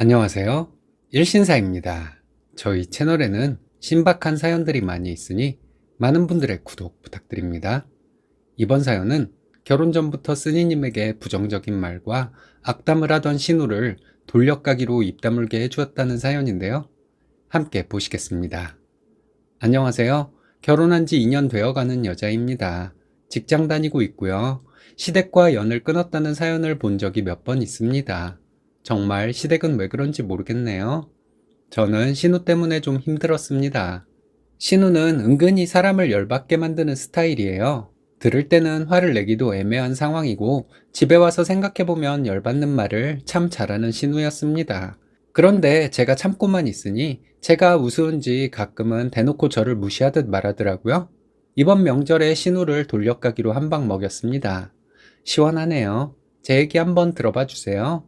안녕하세요. 일신사입니다. 저희 채널에는 신박한 사연들이 많이 있으니 많은 분들의 구독 부탁드립니다. 이번 사연은 결혼 전부터 쓰니님에게 부정적인 말과 악담을 하던 신우를 돌려가기로 입 다물게 해주었다는 사연인데요. 함께 보시겠습니다. 안녕하세요. 결혼한 지 2년 되어가는 여자입니다. 직장 다니고 있고요. 시댁과 연을 끊었다는 사연을 본 적이 몇 번 있습니다. 정말 시댁은 왜 그런지 모르겠네요. 저는 신우 때문에 좀 힘들었습니다. 신우는 은근히 사람을 열받게 만드는 스타일이에요. 들을 때는 화를 내기도 애매한 상황이고 집에 와서 생각해보면 열받는 말을 참 잘하는 신우였습니다. 그런데 제가 참고만 있으니 제가 우스운지 가끔은 대놓고 저를 무시하듯 말하더라고요. 이번 명절에 신우를 돌려가기로 한 방 먹였습니다. 시원하네요. 제 얘기 한번 들어봐 주세요.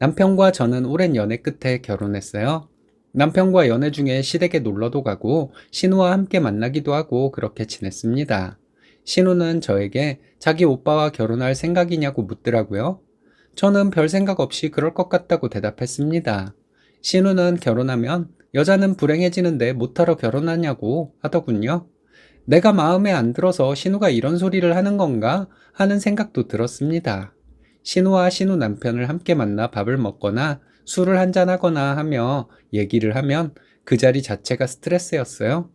남편과 저는 오랜 연애 끝에 결혼했어요. 남편과 연애 중에 시댁에 놀러도 가고 신우와 함께 만나기도 하고 그렇게 지냈습니다. 신우는 저에게 자기 오빠와 결혼할 생각이냐고 묻더라고요. 저는 별 생각 없이 그럴 것 같다고 대답했습니다. 신우는 결혼하면 여자는 불행해지는데 못하러 결혼하냐고 하더군요. 내가 마음에 안 들어서 신우가 이런 소리를 하는 건가 하는 생각도 들었습니다. 신우와 신우 남편을 함께 만나 밥을 먹거나 술을 한잔하거나 하며 얘기를 하면 그 자리 자체가 스트레스였어요.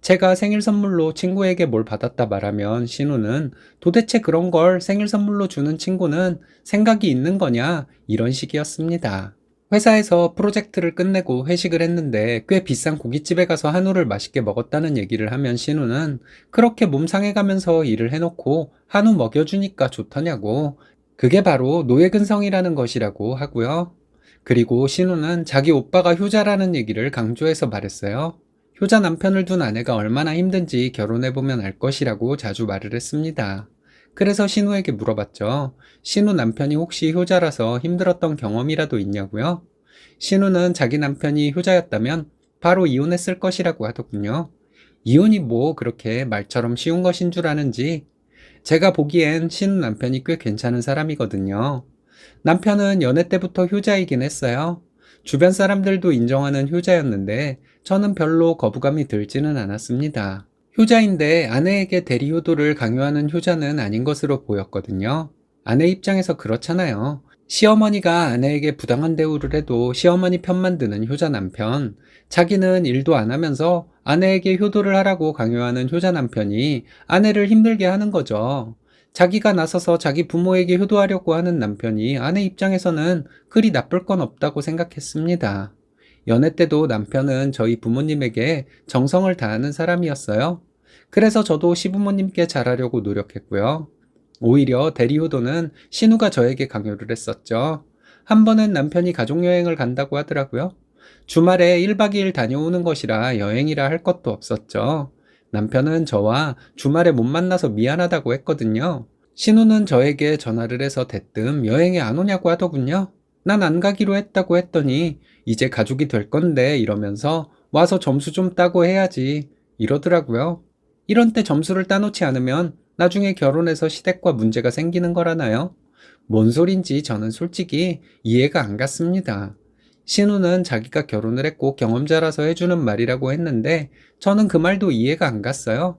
제가 생일 선물로 친구에게 뭘 받았다 말하면 신우는 도대체 그런 걸 생일 선물로 주는 친구는 생각이 있는 거냐 이런 식이었습니다. 회사에서 프로젝트를 끝내고 회식을 했는데 꽤 비싼 고깃집에 가서 한우를 맛있게 먹었다는 얘기를 하면 신우는 그렇게 몸 상해가면서 일을 해놓고 한우 먹여주니까 좋더냐고 그게 바로 노예근성이라는 것이라고 하고요. 그리고 신우는 자기 오빠가 효자라는 얘기를 강조해서 말했어요. 효자 남편을 둔 아내가 얼마나 힘든지 결혼해보면 알 것이라고 자주 말을 했습니다. 그래서 신우에게 물어봤죠. 신우 남편이 혹시 효자라서 힘들었던 경험이라도 있냐고요? 신우는 자기 남편이 효자였다면 바로 이혼했을 것이라고 하더군요. 이혼이 뭐 그렇게 말처럼 쉬운 것인 줄 아는지 제가 보기엔 신우 남편이 꽤 괜찮은 사람이거든요. 남편은 연애 때부터 효자이긴 했어요. 주변 사람들도 인정하는 효자였는데 저는 별로 거부감이 들지는 않았습니다. 효자인데 아내에게 대리 효도를 강요하는 효자는 아닌 것으로 보였거든요. 아내 입장에서 그렇잖아요. 시어머니가 아내에게 부당한 대우를 해도 시어머니 편만 드는 효자 남편, 자기는 일도 안 하면서 아내에게 효도를 하라고 강요하는 효자 남편이 아내를 힘들게 하는 거죠. 자기가 나서서 자기 부모에게 효도하려고 하는 남편이 아내 입장에서는 그리 나쁠 건 없다고 생각했습니다. 연애 때도 남편은 저희 부모님에게 정성을 다하는 사람이었어요. 그래서 저도 시부모님께 잘하려고 노력했고요. 오히려 대리효도는 신우가 저에게 강요를 했었죠. 한 번은 남편이 가족여행을 간다고 하더라고요. 주말에 1박 2일 다녀오는 것이라 여행이라 할 것도 없었죠. 남편은 저와 주말에 못 만나서 미안하다고 했거든요. 신우는 저에게 전화를 해서 대뜸 여행에 안 오냐고 하더군요. 난 안 가기로 했다고 했더니 이제 가족이 될 건데 이러면서 와서 점수 좀 따고 해야지 이러더라고요. 이런 때 점수를 따놓지 않으면 나중에 결혼해서 시댁과 문제가 생기는 거라나요? 뭔 소린지 저는 솔직히 이해가 안 갔습니다. 신우는 자기가 결혼을 했고 경험자라서 해주는 말이라고 했는데 저는 그 말도 이해가 안 갔어요.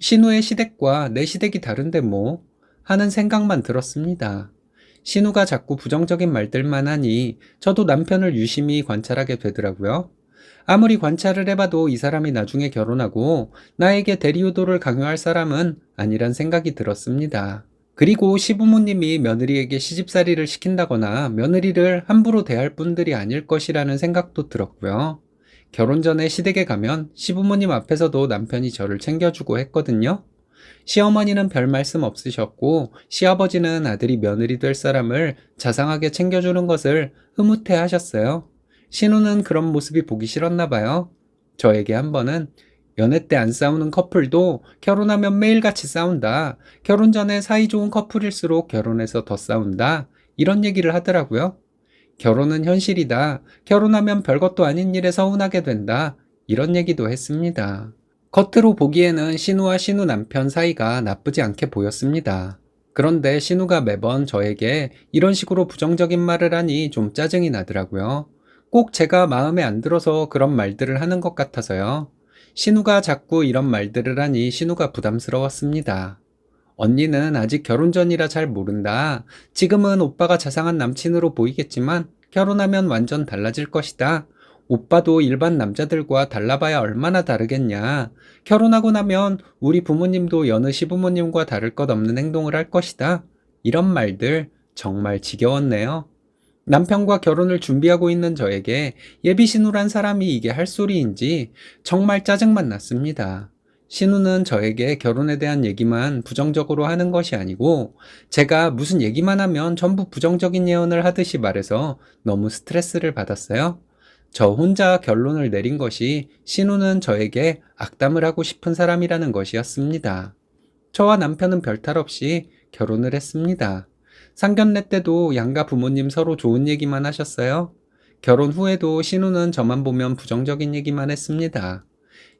신우의 시댁과 내 시댁이 다른데 뭐 하는 생각만 들었습니다. 신우가 자꾸 부정적인 말들만 하니 저도 남편을 유심히 관찰하게 되더라고요. 아무리 관찰을 해봐도 이 사람이 나중에 결혼하고 나에게 대리효도를 강요할 사람은 아니란 생각이 들었습니다. 그리고 시부모님이 며느리에게 시집살이를 시킨다거나 며느리를 함부로 대할 분들이 아닐 것이라는 생각도 들었고요. 결혼 전에 시댁에 가면 시부모님 앞에서도 남편이 저를 챙겨주고 했거든요. 시어머니는 별 말씀 없으셨고 시아버지는 아들이 며느리 될 사람을 자상하게 챙겨주는 것을 흐뭇해 하셨어요. 신우는 그런 모습이 보기 싫었나 봐요. 저에게 한 번은 연애 때 안 싸우는 커플도 결혼하면 매일같이 싸운다. 결혼 전에 사이좋은 커플일수록 결혼해서 더 싸운다. 이런 얘기를 하더라고요. 결혼은 현실이다. 결혼하면 별것도 아닌 일에 서운하게 된다. 이런 얘기도 했습니다. 겉으로 보기에는 신우와 신우 남편 사이가 나쁘지 않게 보였습니다. 그런데 신우가 매번 저에게 이런 식으로 부정적인 말을 하니 좀 짜증이 나더라고요. 꼭 제가 마음에 안 들어서 그런 말들을 하는 것 같아서요. 신우가 자꾸 이런 말들을 하니 신우가 부담스러웠습니다. 언니는 아직 결혼 전이라 잘 모른다. 지금은 오빠가 자상한 남친으로 보이겠지만 결혼하면 완전 달라질 것이다. 오빠도 일반 남자들과 달라봐야 얼마나 다르겠냐. 결혼하고 나면 우리 부모님도 여느 시부모님과 다를 것 없는 행동을 할 것이다. 이런 말들 정말 지겨웠네요. 남편과 결혼을 준비하고 있는 저에게 예비 신우란 사람이 이게 할 소리인지 정말 짜증만 났습니다. 신우는 저에게 결혼에 대한 얘기만 부정적으로 하는 것이 아니고 제가 무슨 얘기만 하면 전부 부정적인 예언을 하듯이 말해서 너무 스트레스를 받았어요. 저 혼자 결론을 내린 것이 신우는 저에게 악담을 하고 싶은 사람이라는 것이었습니다. 저와 남편은 별탈 없이 결혼을 했습니다. 상견례 때도 양가 부모님 서로 좋은 얘기만 하셨어요. 결혼 후에도 신우는 저만 보면 부정적인 얘기만 했습니다.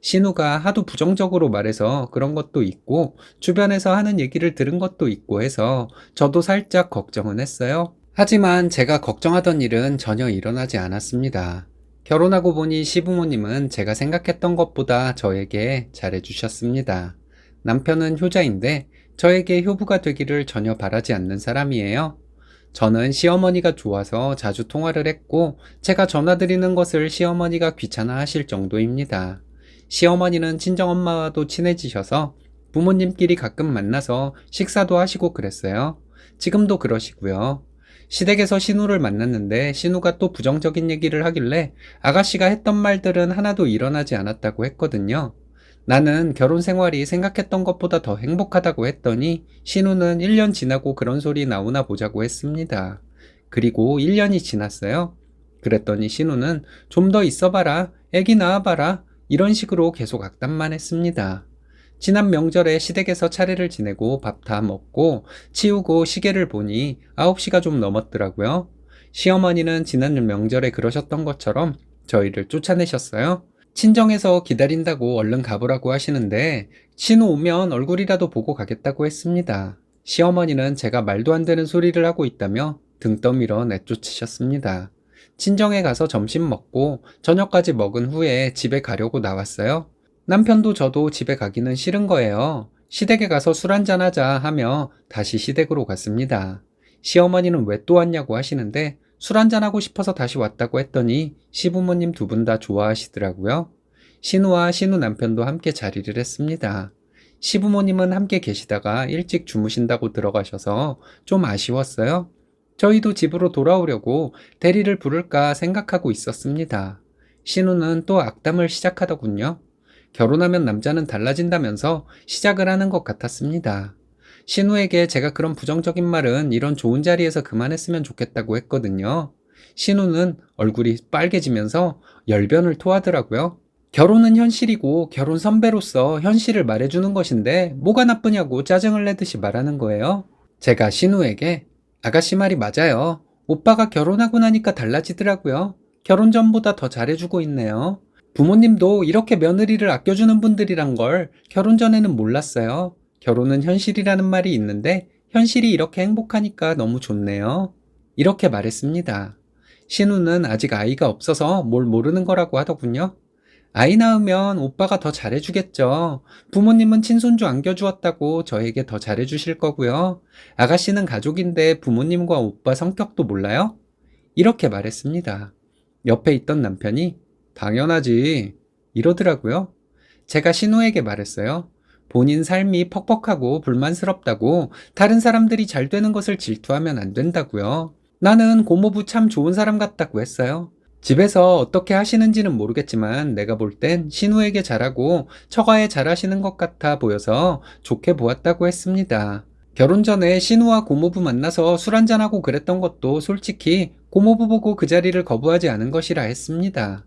신우가 하도 부정적으로 말해서 그런 것도 있고 주변에서 하는 얘기를 들은 것도 있고 해서 저도 살짝 걱정은 했어요. 하지만 제가 걱정하던 일은 전혀 일어나지 않았습니다. 결혼하고 보니 시부모님은 제가 생각했던 것보다 저에게 잘해주셨습니다. 남편은 효자인데 저에게 효부가 되기를 전혀 바라지 않는 사람이에요. 저는 시어머니가 좋아서 자주 통화를 했고 제가 전화드리는 것을 시어머니가 귀찮아 하실 정도입니다. 시어머니는 친정엄마와도 친해지셔서 부모님끼리 가끔 만나서 식사도 하시고 그랬어요. 지금도 그러시고요. 시댁에서 신우를 만났는데 신우가 또 부정적인 얘기를 하길래 아가씨가 했던 말들은 하나도 일어나지 않았다고 했거든요. 나는 결혼 생활이 생각했던 것보다 더 행복하다고 했더니 신우는 1년 지나고 그런 소리 나오나 보자고 했습니다. 그리고 1년이 지났어요. 그랬더니 신우는 좀 더 있어봐라, 애기 낳아봐라, 이런 식으로 계속 악담만 했습니다. 지난 명절에 시댁에서 차례를 지내고 밥 다 먹고 치우고 시계를 보니 9시가 좀 넘었더라고요. 시어머니는 지난 명절에 그러셨던 것처럼 저희를 쫓아내셨어요. 친정에서 기다린다고 얼른 가보라고 하시는데 신우 오면 얼굴이라도 보고 가겠다고 했습니다. 시어머니는 제가 말도 안 되는 소리를 하고 있다며 등 떠밀어 내쫓으셨습니다. 친정에 가서 점심 먹고 저녁까지 먹은 후에 집에 가려고 나왔어요. 남편도 저도 집에 가기는 싫은 거예요. 시댁에 가서 술 한잔 하자 하며 다시 시댁으로 갔습니다. 시어머니는 왜 또 왔냐고 하시는데 술 한잔하고 싶어서 다시 왔다고 했더니 시부모님 두 분 다 좋아하시더라고요. 신우와 신우 남편도 함께 자리를 했습니다. 시부모님은 함께 계시다가 일찍 주무신다고 들어가셔서 좀 아쉬웠어요. 저희도 집으로 돌아오려고 대리를 부를까 생각하고 있었습니다. 신우는 또 악담을 시작하더군요. 결혼하면 남자는 달라진다면서 시작을 하는 것 같았습니다. 신우에게 제가 그런 부정적인 말은 이런 좋은 자리에서 그만했으면 좋겠다고 했거든요. 신우는 얼굴이 빨개지면서 열변을 토하더라고요. 결혼은 현실이고 결혼 선배로서 현실을 말해주는 것인데 뭐가 나쁘냐고 짜증을 내듯이 말하는 거예요. 제가 신우에게 아가씨 말이 맞아요. 오빠가 결혼하고 나니까 달라지더라고요. 결혼 전보다 더 잘해주고 있네요. 부모님도 이렇게 며느리를 아껴주는 분들이란 걸 결혼 전에는 몰랐어요. 결혼은 현실이라는 말이 있는데 현실이 이렇게 행복하니까 너무 좋네요. 이렇게 말했습니다. 신우는 아직 아이가 없어서 뭘 모르는 거라고 하더군요. 아이 낳으면 오빠가 더 잘해주겠죠. 부모님은 친손주 안겨주었다고 저에게 더 잘해주실 거고요. 아가씨는 가족인데 부모님과 오빠 성격도 몰라요? 이렇게 말했습니다. 옆에 있던 남편이 당연하지. 이러더라고요. 제가 신우에게 말했어요. 본인 삶이 퍽퍽하고 불만스럽다고 다른 사람들이 잘 되는 것을 질투하면 안 된다고요. 나는 고모부 참 좋은 사람 같다고 했어요. 집에서 어떻게 하시는지는 모르겠지만 내가 볼 땐 신우에게 잘하고 처가에 잘하시는 것 같아 보여서 좋게 보았다고 했습니다. 결혼 전에 신우와 고모부 만나서 술 한잔하고 그랬던 것도 솔직히 고모부 보고 그 자리를 거부하지 않은 것이라 했습니다.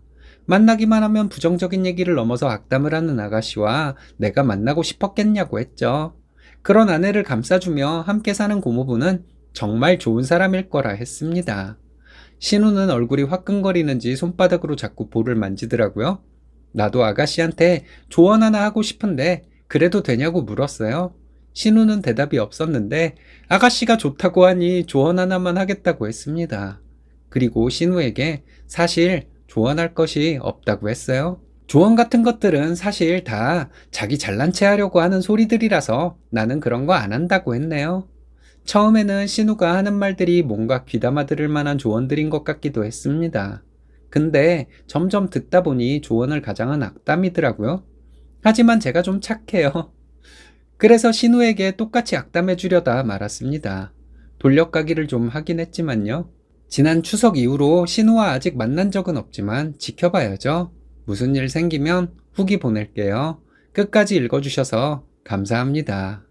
만나기만 하면 부정적인 얘기를 넘어서 악담을 하는 아가씨와 내가 만나고 싶었겠냐고 했죠. 그런 아내를 감싸주며 함께 사는 고모부는 정말 좋은 사람일 거라 했습니다. 신우는 얼굴이 화끈거리는지 손바닥으로 자꾸 볼을 만지더라고요. 나도 아가씨한테 조언 하나 하고 싶은데 그래도 되냐고 물었어요. 신우는 대답이 없었는데 아가씨가 좋다고 하니 조언 하나만 하겠다고 했습니다. 그리고 신우에게 사실 조언할 것이 없다고 했어요. 조언 같은 것들은 사실 다 자기 잘난 체 하려고 하는 소리들이라서 나는 그런 거 안 한다고 했네요. 처음에는 신우가 하는 말들이 뭔가 귀담아 들을 만한 조언들인 것 같기도 했습니다. 근데 점점 듣다 보니 조언을 가장한 악담이더라고요. 하지만 제가 좀 착해요. 그래서 신우에게 똑같이 악담해 주려다 말았습니다. 돌려가기를 좀 하긴 했지만요. 지난 추석 이후로 신우와 아직 만난 적은 없지만 지켜봐야죠. 무슨 일 생기면 후기 보낼게요. 끝까지 읽어주셔서 감사합니다.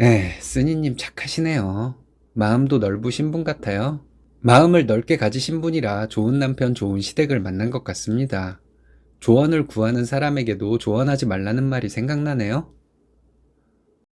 에, 쓰니님 착하시네요. 마음도 넓으신 분 같아요. 마음을 넓게 가지신 분이라 좋은 남편, 좋은 시댁을 만난 것 같습니다. 조언을 구하는 사람에게도 조언하지 말라는 말이 생각나네요.